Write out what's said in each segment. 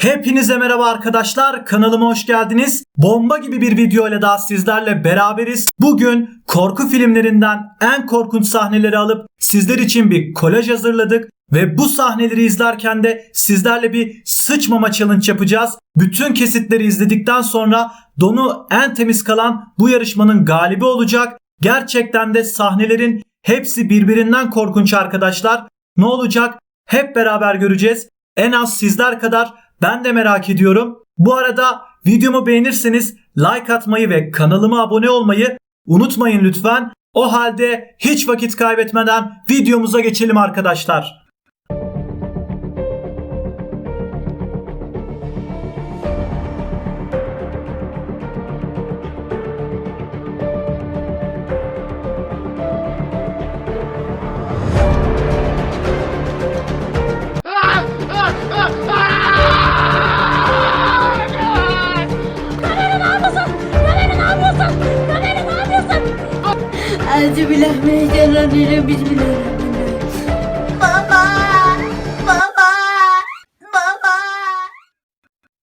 Hepinize merhaba arkadaşlar. Kanalıma hoş geldiniz. Bomba gibi bir video ile daha sizlerle beraberiz. Bugün korku filmlerinden en korkunç sahneleri alıp sizler için bir kolaj hazırladık. Ve bu sahneleri izlerken de sizlerle bir sıçmama challenge yapacağız. Bütün kesitleri izledikten sonra donu en temiz kalan bu yarışmanın galibi olacak. Gerçekten de sahnelerin hepsi birbirinden korkunç arkadaşlar. Ne olacak? Hep beraber göreceğiz. En az sizler kadar ben de merak ediyorum. Bu arada videomu beğenirseniz like atmayı ve kanalıma abone olmayı unutmayın lütfen. O halde hiç vakit kaybetmeden videomuza geçelim arkadaşlar. Euzubillahimineşşeytanirracim. Bismillahirrahmanirrahim. Baba! Baba! Baba!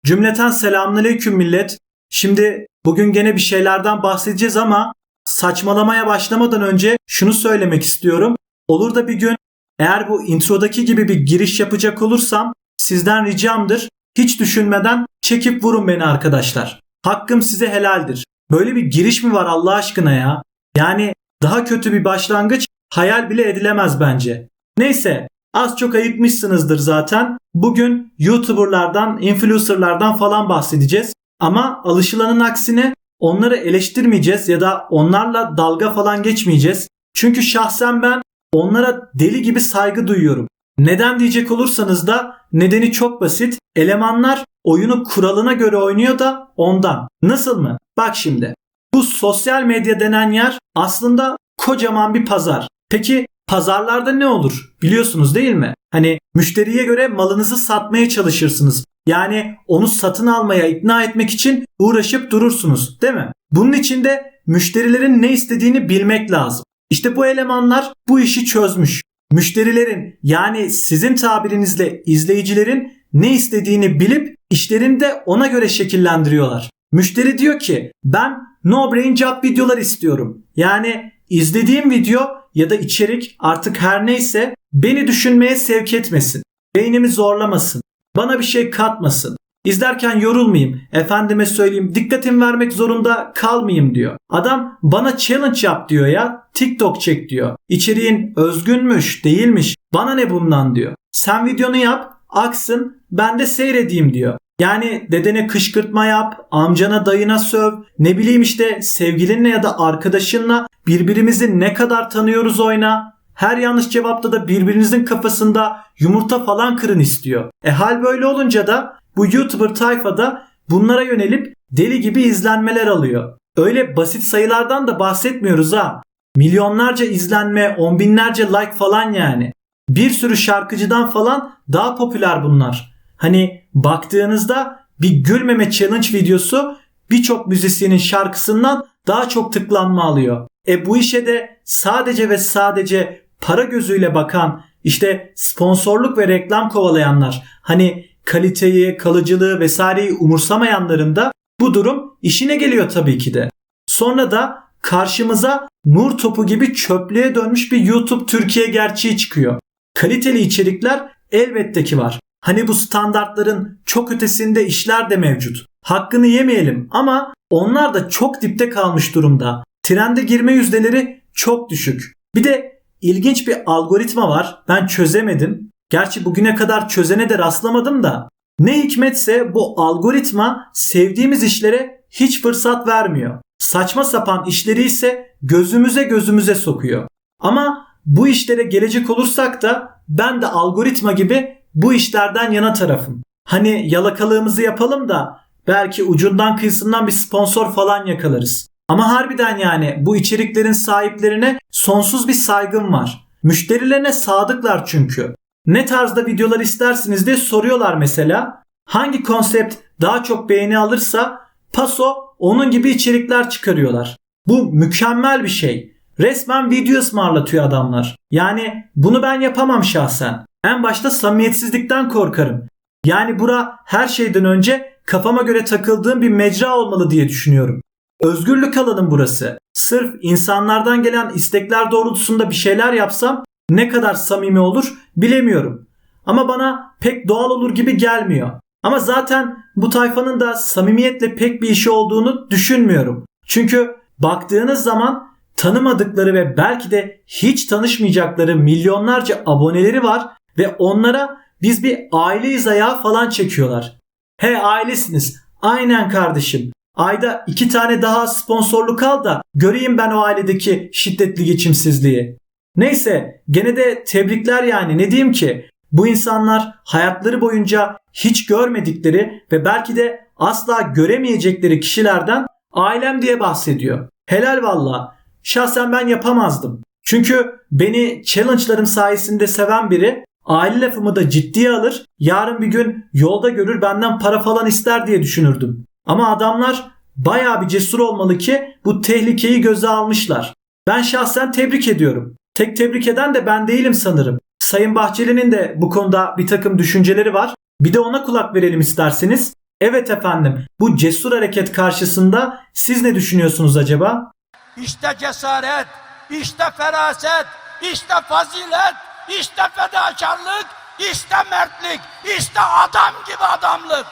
Cümleten selamünaleyküm millet. Şimdi bugün gene bir şeylerden bahsedeceğiz ama saçmalamaya başlamadan önce şunu söylemek istiyorum. Olur da bir gün eğer bu introdaki gibi bir giriş yapacak olursam sizden ricamdır. Hiç düşünmeden çekip vurun beni arkadaşlar. Hakkım size helaldir. Böyle bir giriş mi var Allah aşkına ya? Yani daha kötü bir başlangıç hayal bile edilemez bence. Neyse az çok ayıkmışsınızdır zaten. Bugün YouTuber'lardan, influencer'lardan falan bahsedeceğiz. Ama alışılanın aksine onları eleştirmeyeceğiz ya da onlarla dalga falan geçmeyeceğiz. Çünkü şahsen ben onlara deli gibi saygı duyuyorum. Neden diyecek olursanız da nedeni çok basit. Elemanlar oyunu kuralına göre oynuyor da ondan. Nasıl mı? Bak şimdi. Bu sosyal medya denen yer aslında kocaman bir pazar. Peki pazarlarda ne olur? Biliyorsunuz değil mi? Hani müşteriye göre malınızı satmaya çalışırsınız. Yani onu satın almaya ikna etmek için uğraşıp durursunuz, değil mi? Bunun için de müşterilerin ne istediğini bilmek lazım. İşte bu elemanlar bu işi çözmüş. Müşterilerin yani sizin tabirinizle izleyicilerin ne istediğini bilip işlerini de ona göre şekillendiriyorlar. Müşteri diyor ki ben no brain job videolar istiyorum. Yani izlediğim video ya da içerik artık her neyse beni düşünmeye sevk etmesin. Beynimi zorlamasın. Bana bir şey katmasın. İzlerken yorulmayayım. Efendime söyleyeyim dikkatim vermek zorunda kalmayayım diyor. Adam bana challenge yap diyor ya. TikTok çek diyor. İçeriğin özgünmüş değilmiş. Bana ne bundan diyor. Sen videonu yap aksın ben de seyredeyim diyor. Yani dedene kışkırtma yap, amcana dayına söv, ne bileyim işte sevgilinle ya da arkadaşınla birbirimizi ne kadar tanıyoruz oyna. Her yanlış cevapta da birbirinizin kafasında yumurta falan kırın istiyor. E hal böyle olunca da bu YouTuber tayfada bunlara yönelip deli gibi izlenmeler alıyor. Öyle basit sayılardan da bahsetmiyoruz ha. Milyonlarca izlenme, on binlerce like falan yani. Bir sürü şarkıcıdan falan daha popüler bunlar. Hani baktığınızda bir gülmeme challenge videosu birçok müzisyenin şarkısından daha çok tıklanma alıyor. E bu işe de sadece ve sadece para gözüyle bakan işte sponsorluk ve reklam kovalayanlar hani kaliteyi, kalıcılığı vesaireyi umursamayanların da bu durum işine geliyor tabii ki de. Sonra da karşımıza nur topu gibi çöplüğe dönmüş bir YouTube Türkiye gerçeği çıkıyor. Kaliteli içerikler elbette ki var. Hani bu standartların çok ötesinde işler de mevcut. Hakkını yemeyelim ama onlar da çok dipte kalmış durumda. Trende girme yüzdeleri çok düşük. Bir de ilginç bir algoritma var. Ben çözemedim. Gerçi bugüne kadar çözene de rastlamadım da. Ne hikmetse bu algoritma sevdiğimiz işlere hiç fırsat vermiyor. Saçma sapan işleri ise gözümüze gözümüze sokuyor. Ama bu işlere gelecek olursak da ben de algoritma gibi bu işlerden yana tarafım. Hani yalakalığımızı yapalım da belki ucundan kıyısından bir sponsor falan yakalarız. Ama harbiden yani bu içeriklerin sahiplerine sonsuz bir saygım var. Müşterilerine sadıklar çünkü. Ne tarzda videolar istersiniz diye soruyorlar mesela. Hangi konsept daha çok beğeni alırsa paso onun gibi içerikler çıkarıyorlar. Bu mükemmel bir şey. Resmen video ısmarlatıyor adamlar. Yani bunu ben yapamam şahsen. En başta samimiyetsizlikten korkarım. Yani bura her şeyden önce kafama göre takıldığım bir mecra olmalı diye düşünüyorum. Özgürlük alanım burası. Sırf insanlardan gelen istekler doğrultusunda bir şeyler yapsam ne kadar samimi olur bilemiyorum. Ama bana pek doğal olur gibi gelmiyor. Ama zaten bu tayfanın da samimiyetle pek bir işi olduğunu düşünmüyorum. Çünkü baktığınız zaman tanımadıkları ve belki de hiç tanışmayacakları milyonlarca aboneleri var ve onlara biz bir aileyiz ayağı falan çekiyorlar. He ailesiniz. Aynen kardeşim. Ayda iki tane daha sponsorluk al da göreyim ben o ailedeki şiddetli geçimsizliği. Neyse gene de tebrikler yani ne diyeyim ki bu insanlar hayatları boyunca hiç görmedikleri ve belki de asla göremeyecekleri kişilerden ailem diye bahsediyor. Helal valla. Şahsen ben yapamazdım. Çünkü beni challenge'larım sayesinde seven biri aile lafımı da ciddiye alır, yarın bir gün yolda görür benden para falan ister diye düşünürdüm. Ama adamlar bayağı bir cesur olmalı ki bu tehlikeyi göze almışlar. Ben şahsen tebrik ediyorum. Tek tebrik eden de ben değilim sanırım. Sayın Bahçeli'nin de bu konuda bir takım düşünceleri var. Bir de ona kulak verelim isterseniz. Evet efendim bu cesur hareket karşısında siz ne düşünüyorsunuz acaba? İşte cesaret, işte feraset, işte fazilet, işte fedakarlık, işte mertlik, işte adam gibi adamlık.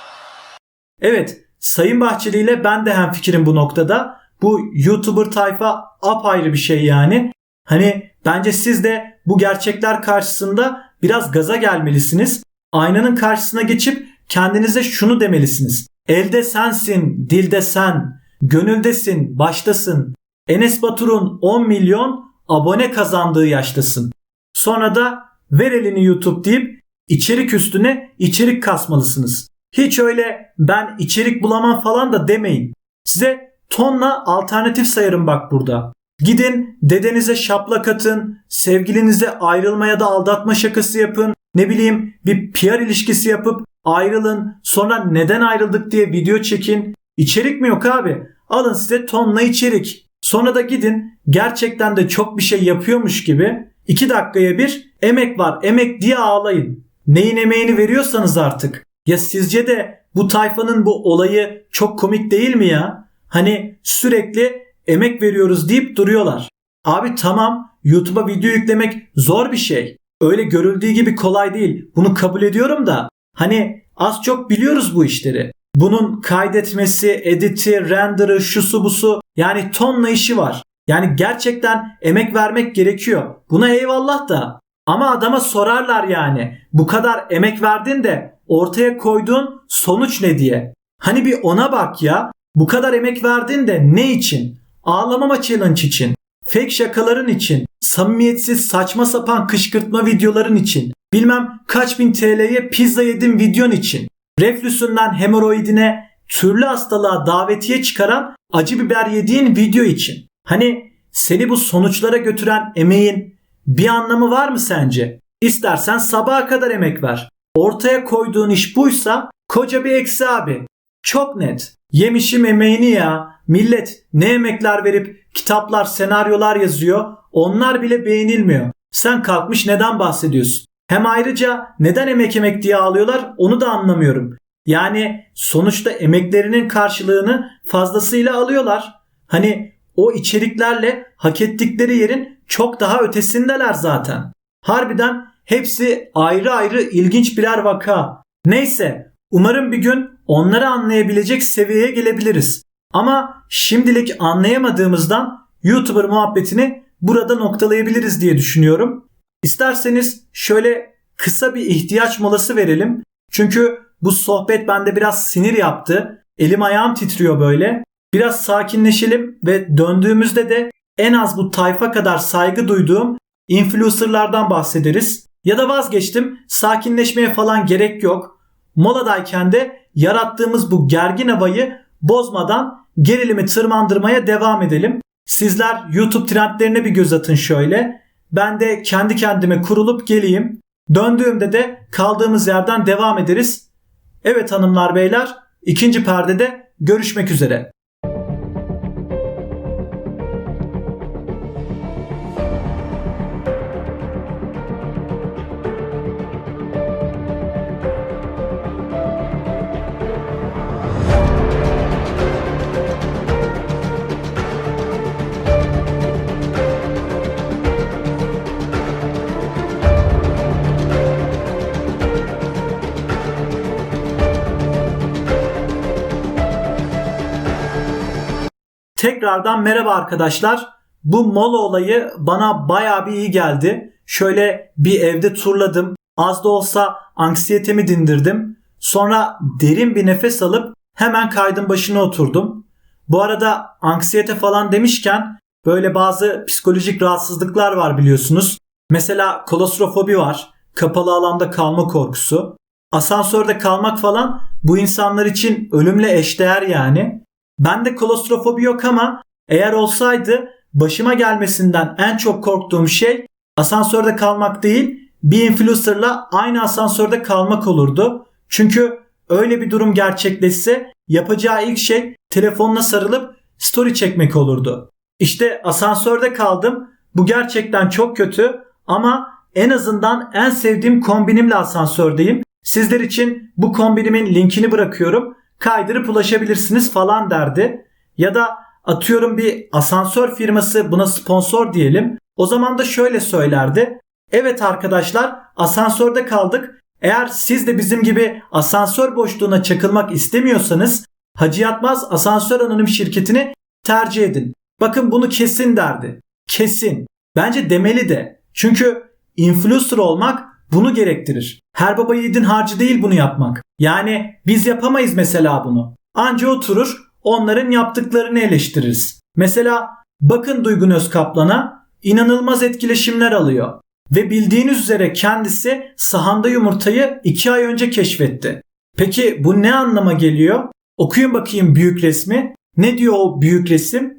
Evet Sayın Bahçeli ile ben de hemfikirim bu noktada. Bu YouTuber tayfa apayrı bir şey yani. Hani bence siz de bu gerçekler karşısında biraz gaza gelmelisiniz. Aynanın karşısına geçip kendinize şunu demelisiniz. Elde sensin, dilde sen, gönüldesin, baştasın. Enes Batur'un 10 milyon abone kazandığı yaştasın. Sonra da ver elini YouTube deyip içerik üstüne içerik kasmalısınız. Hiç öyle ben içerik bulamam falan da demeyin. Size tonla alternatif sayarım bak burada. Gidin dedenize şaplak atın, sevgilinize ayrılmaya da aldatma şakası yapın, ne bileyim bir PR ilişkisi yapıp ayrılın, sonra neden ayrıldık diye video çekin. İçerik mi yok abi? Alın size tonla içerik. Sonra da gidin gerçekten de çok bir şey yapıyormuş gibi 2 dakikaya bir emek var emek diye ağlayın. Neyin emeğini veriyorsanız artık. Ya sizce de bu tayfanın bu olayı çok komik değil mi ya? Hani sürekli emek veriyoruz deyip duruyorlar. Abi tamam YouTube'a video yüklemek zor bir şey. Öyle görüldüğü gibi kolay değil. Bunu kabul ediyorum da hani az çok biliyoruz bu işleri. Bunun kaydetmesi, editi, render'ı, şusu busu yani tonla işi var. Yani gerçekten emek vermek gerekiyor. Buna eyvallah da. Ama adama sorarlar yani. Bu kadar emek verdin de ortaya koyduğun sonuç ne diye. Hani bir ona bak ya. Bu kadar emek verdin de ne için? Ağlamama challenge için. Fake şakaların için. Samimiyetsiz saçma sapan kışkırtma videoların için. Bilmem kaç bin TL'ye pizza yedim videon için. Reflüsünden hemoroidine türlü hastalığa davetiye çıkaran acı biber yediğin video için. Hani seni bu sonuçlara götüren emeğin bir anlamı var mı sence? İstersen sabaha kadar emek ver. Ortaya koyduğun iş buysa koca bir eksi abi. Çok net. Yemişim emeğini ya. Millet ne emekler verip kitaplar, senaryolar yazıyor. Onlar bile beğenilmiyor. Sen kalkmış neden bahsediyorsun? Hem ayrıca neden emek emek diye ağlıyorlar onu da anlamıyorum. Yani sonuçta emeklerinin karşılığını fazlasıyla alıyorlar. Hani o içeriklerle hak ettikleri yerin çok daha ötesindeler zaten. Harbiden hepsi ayrı ayrı ilginç birer vaka. Neyse umarım bir gün onları anlayabilecek seviyeye gelebiliriz. Ama şimdilik anlayamadığımızdan YouTuber muhabbetini burada noktalayabiliriz diye düşünüyorum. İsterseniz şöyle kısa bir ihtiyaç molası verelim. Çünkü bu sohbet bende biraz sinir yaptı. Elim ayağım titriyor böyle. Biraz sakinleşelim ve döndüğümüzde de en az bu tayfa kadar saygı duyduğum influencerlardan bahsederiz. Ya da vazgeçtim. Sakinleşmeye falan gerek yok. Moladayken de yarattığımız bu gergin havayı bozmadan gerilimi tırmandırmaya devam edelim. Sizler YouTube trendlerine bir göz atın şöyle. Ben de kendi kendime kurulup geleyim. Döndüğümde de kaldığımız yerden devam ederiz. Evet hanımlar beyler ikinci perdede görüşmek üzere. Tekrardan merhaba arkadaşlar. Bu mola olayı bana bayağı bir iyi geldi. Şöyle bir evde turladım. Az da olsa anksiyetemi dindirdim. Sonra derin bir nefes alıp hemen kaydın başına oturdum. Bu arada anksiyete falan demişken böyle bazı psikolojik rahatsızlıklar var biliyorsunuz. Mesela kolostrofobi var. Kapalı alanda kalma korkusu. Asansörde kalmak falan bu insanlar için ölümle eşdeğer yani. Bende kolostrofobi yok ama eğer olsaydı başıma gelmesinden en çok korktuğum şey asansörde kalmak değil bir influencerla aynı asansörde kalmak olurdu. Çünkü öyle bir durum gerçekleşse yapacağı ilk şey telefonuna sarılıp story çekmek olurdu. İşte asansörde kaldım. Bu gerçekten çok kötü ama en azından en sevdiğim kombinimle asansördeyim. Sizler için bu kombinimin linkini bırakıyorum. Kaydırıp ulaşabilirsiniz falan derdi. Ya da atıyorum bir asansör firması buna sponsor diyelim. O zaman da şöyle söylerdi. Evet arkadaşlar asansörde kaldık. Eğer siz de bizim gibi asansör boşluğuna çakılmak istemiyorsanız Hacı Yatmaz Asansör Anonim şirketini tercih edin. Bakın bunu kesin derdi. Kesin. Bence demeli de. Çünkü influencer olmak bunu gerektirir. Her baba yiğidin harcı değil bunu yapmak. Yani biz yapamayız mesela bunu. Anca oturur onların yaptıklarını eleştiririz. Mesela bakın Duygun Özkaplan'a inanılmaz etkileşimler alıyor. Ve bildiğiniz üzere kendisi sahanda yumurtayı 2 ay önce keşfetti. Peki bu ne anlama geliyor? Okuyun bakayım büyük resmi. Ne diyor o büyük resim?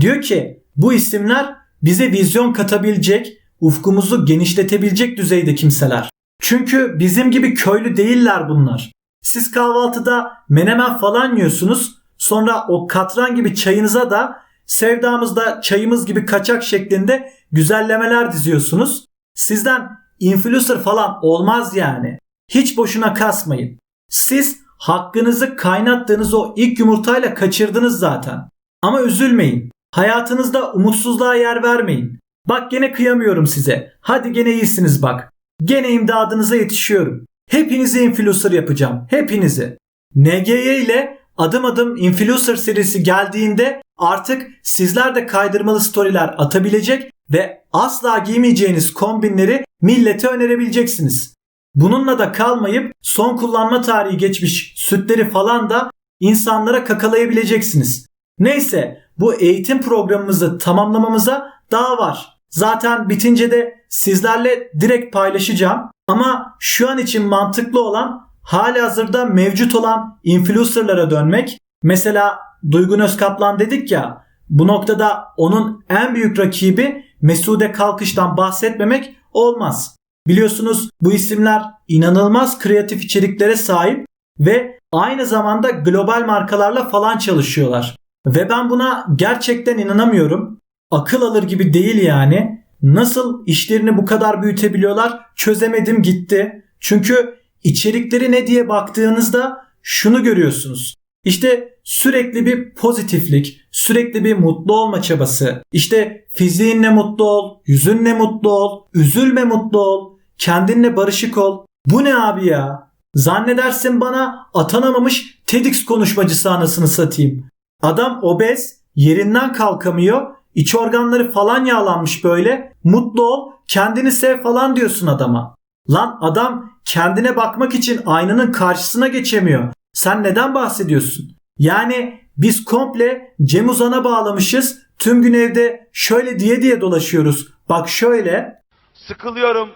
Diyor ki bu isimler bize vizyon katabilecek, ufkumuzu genişletebilecek düzeyde kimseler. Çünkü bizim gibi köylü değiller bunlar. Siz kahvaltıda menemen falan yiyorsunuz. Sonra o katran gibi çayınıza da sevdamızda çayımız gibi kaçak şeklinde güzellemeler diziyorsunuz. Sizden influencer falan olmaz yani. Hiç boşuna kasmayın. Siz hakkınızı kaynattığınız o ilk yumurtayla kaçırdınız zaten. Ama üzülmeyin. Hayatınızda umutsuzluğa yer vermeyin. Bak gene kıyamıyorum size. Hadi gene iyisiniz bak. Gene imdadınıza yetişiyorum. Hepinizi influencer yapacağım. Hepinizi. NGY ile adım adım influencer serisi geldiğinde artık sizler de kaydırmalı storyler atabilecek ve asla giymeyeceğiniz kombinleri millete önerebileceksiniz. Bununla da kalmayıp son kullanma tarihi geçmiş sütleri falan da insanlara kakalayabileceksiniz. Neyse bu eğitim programımızı tamamlamamıza daha var. Zaten bitince de sizlerle direkt paylaşacağım. Ama şu an için mantıklı olan hali hazırda mevcut olan influencerlara dönmek. Mesela Duygun Özkaplan dedik ya bu noktada onun en büyük rakibi Mesude Kalkış'tan bahsetmemek olmaz. Biliyorsunuz bu isimler inanılmaz kreatif içeriklere sahip ve aynı zamanda global markalarla falan çalışıyorlar. Ve ben buna gerçekten inanamıyorum. Akıl alır gibi değil yani. Nasıl işlerini bu kadar büyütebiliyorlar çözemedim gitti. Çünkü içerikleri ne diye baktığınızda şunu görüyorsunuz. İşte sürekli bir pozitiflik, sürekli bir mutlu olma çabası. İşte fiziğinle mutlu ol, yüzünle mutlu ol, üzülme mutlu ol, kendinle barışık ol. Bu ne abi ya? Zannedersin bana atanamamış TEDx konuşmacısı anasını satayım. Adam obez, yerinden kalkamıyor, iç organları falan yağlanmış böyle. Mutlu ol, kendini sev falan diyorsun adama. Lan adam kendine bakmak için aynanın karşısına geçemiyor. Sen neden bahsediyorsun? Yani biz komple Cem Uzan'a bağlamışız. Tüm gün evde şöyle diye diye dolaşıyoruz. Bak şöyle. Sıkılıyorum,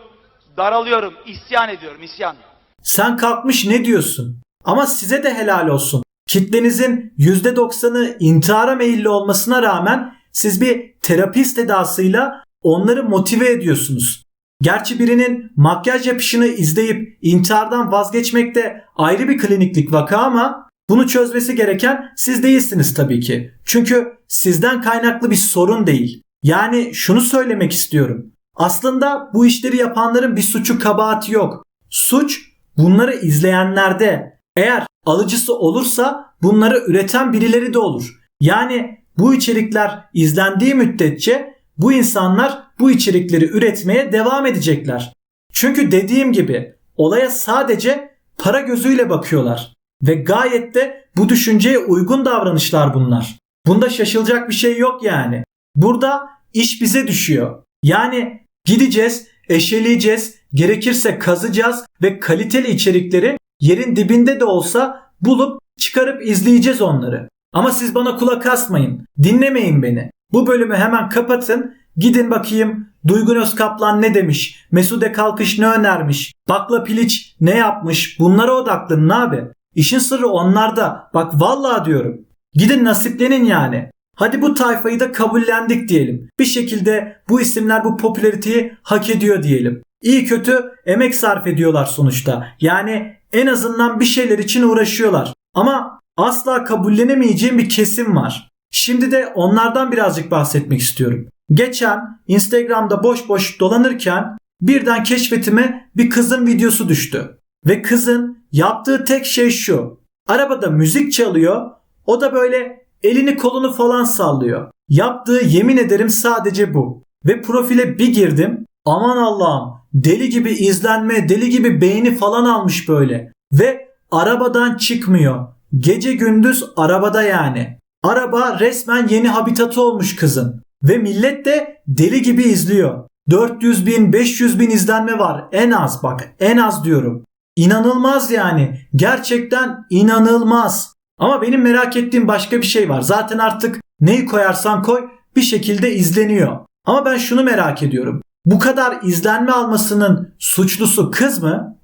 daralıyorum, isyan ediyorum, isyan. Sen kalkmış ne diyorsun? Ama size de helal olsun. Kitlenizin %90'ı intihara meyilli olmasına rağmen siz bir terapist edasıyla onları motive ediyorsunuz. Gerçi birinin makyaj yapışını izleyip intihardan vazgeçmek de ayrı bir kliniklik vaka ama bunu çözmesi gereken siz değilsiniz tabii ki. Çünkü sizden kaynaklı bir sorun değil. Yani şunu söylemek istiyorum. Aslında bu işleri yapanların bir suçu kabahati yok. Suç bunları izleyenlerde. Eğer alıcısı olursa bunları üreten birileri de olur. Yani bu içerikler izlendiği müddetçe bu insanlar bu içerikleri üretmeye devam edecekler. Çünkü dediğim gibi olaya sadece para gözüyle bakıyorlar ve gayet de bu düşünceye uygun davranışlar bunlar. Bunda şaşılacak bir şey yok yani. Burada iş bize düşüyor. Yani gideceğiz, eşeleyeceğiz, gerekirse kazacağız ve kaliteli içerikleri yerin dibinde de olsa bulup çıkarıp izleyeceğiz onları. Ama siz bana kulak asmayın. Dinlemeyin beni. Bu bölümü hemen kapatın. Gidin bakayım Duygun Özkaplan ne demiş? Mesude Kalkış ne önermiş? Bakla Piliç ne yapmış? Bunlara odaklanın abi. İşin sırrı onlarda. Bak vallahi diyorum. Gidin nasiplenin yani. Hadi bu tayfayı da kabullendik diyelim. Bir şekilde bu isimler bu popülariteyi hak ediyor diyelim. İyi kötü emek sarf ediyorlar sonuçta. Yani en azından bir şeyler için uğraşıyorlar. Ama asla kabullenemeyeceğim bir kesim var. Şimdi de onlardan birazcık bahsetmek istiyorum. Geçen Instagram'da boş boş dolanırken birden keşfetime bir kızın videosu düştü. Ve kızın yaptığı tek şey şu. Arabada müzik çalıyor. O da böyle elini kolunu falan sallıyor. Yaptığı yemin ederim sadece bu. Ve profile bir girdim. Aman Allah'ım deli gibi izlenme, deli gibi beğeni falan almış böyle. Ve arabadan çıkmıyor. Gece gündüz arabada yani. Araba resmen yeni habitatı olmuş kızın. Ve millet de deli gibi izliyor. 400 bin, 500 bin izlenme var. En az bak en az diyorum. İnanılmaz yani. Gerçekten inanılmaz. Ama benim merak ettiğim başka bir şey var. Zaten artık neyi koyarsan koy bir şekilde izleniyor. Ama ben şunu merak ediyorum. Bu kadar izlenme almasının suçlusu kız mı?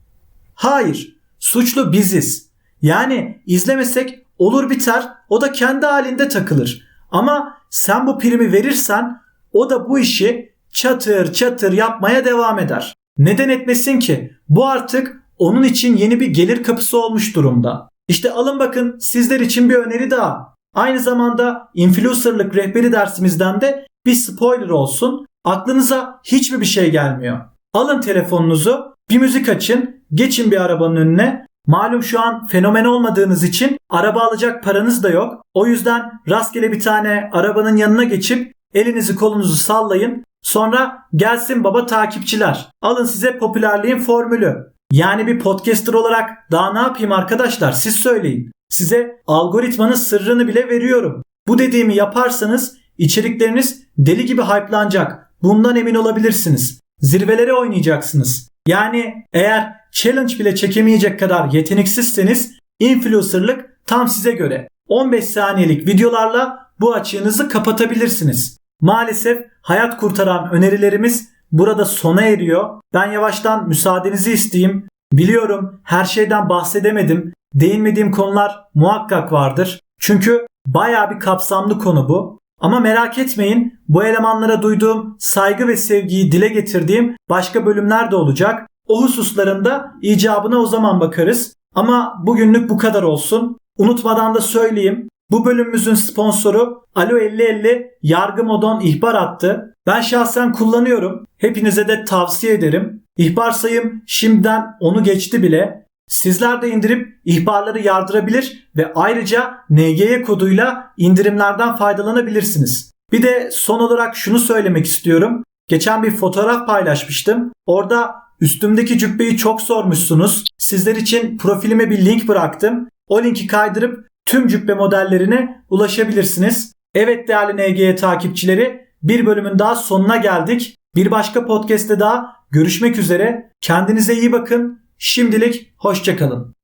Hayır. Suçlu biziz. Yani izlemesek olur biter o da kendi halinde takılır. Ama sen bu primi verirsen o da bu işi çatır çatır yapmaya devam eder. Neden etmesin ki? Bu artık onun için yeni bir gelir kapısı olmuş durumda. İşte alın bakın sizler için bir öneri daha. Aynı zamanda influencerlık rehberi dersimizden de bir spoiler olsun. Aklınıza hiçbir bir şey gelmiyor. Alın telefonunuzu, bir müzik açın, geçin bir arabanın önüne. Malum şu an fenomen olmadığınız için araba alacak paranız da yok. O yüzden rastgele bir tane arabanın yanına geçip elinizi kolunuzu sallayın. Sonra gelsin baba takipçiler. Alın size popülerliğin formülü. Yani bir podcaster olarak daha ne yapayım arkadaşlar siz söyleyin. Size algoritmanın sırrını bile veriyorum. Bu dediğimi yaparsanız içerikleriniz deli gibi hype'lanacak. Bundan emin olabilirsiniz. Zirvelere oynayacaksınız. Yani eğer challenge bile çekemeyecek kadar yeteneksizseniz influencerlık tam size göre. 15 saniyelik videolarla bu açığınızı kapatabilirsiniz. Maalesef hayat kurtaran önerilerimiz burada sona eriyor. Ben yavaştan müsaadenizi isteyeyim. Biliyorum her şeyden bahsedemedim. Değinmediğim konular muhakkak vardır. Çünkü baya bir kapsamlı konu bu. Ama merak etmeyin bu elemanlara duyduğum saygı ve sevgiyi dile getirdiğim başka bölümler de olacak. O hususlarında icabına o zaman bakarız. Ama bugünlük bu kadar olsun. Unutmadan da söyleyeyim. Bu bölümümüzün sponsoru Alo 5050 Yargı Modon ihbar attı. Ben şahsen kullanıyorum. Hepinize de tavsiye ederim. İhbar sayım şimdiden onu geçti bile. Sizler de indirip ihbarları yardırabilir ve ayrıca NGY koduyla indirimlerden faydalanabilirsiniz. Bir de son olarak şunu söylemek istiyorum. Geçen bir fotoğraf paylaşmıştım. Orada üstümdeki cübbeyi çok sormuşsunuz. Sizler için profilime bir link bıraktım. O linki kaydırıp tüm cübbe modellerine ulaşabilirsiniz. Evet değerli NGY takipçileri bir bölümün daha sonuna geldik. Bir başka podcast'te daha görüşmek üzere. Kendinize iyi bakın. Şimdilik hoşçakalın.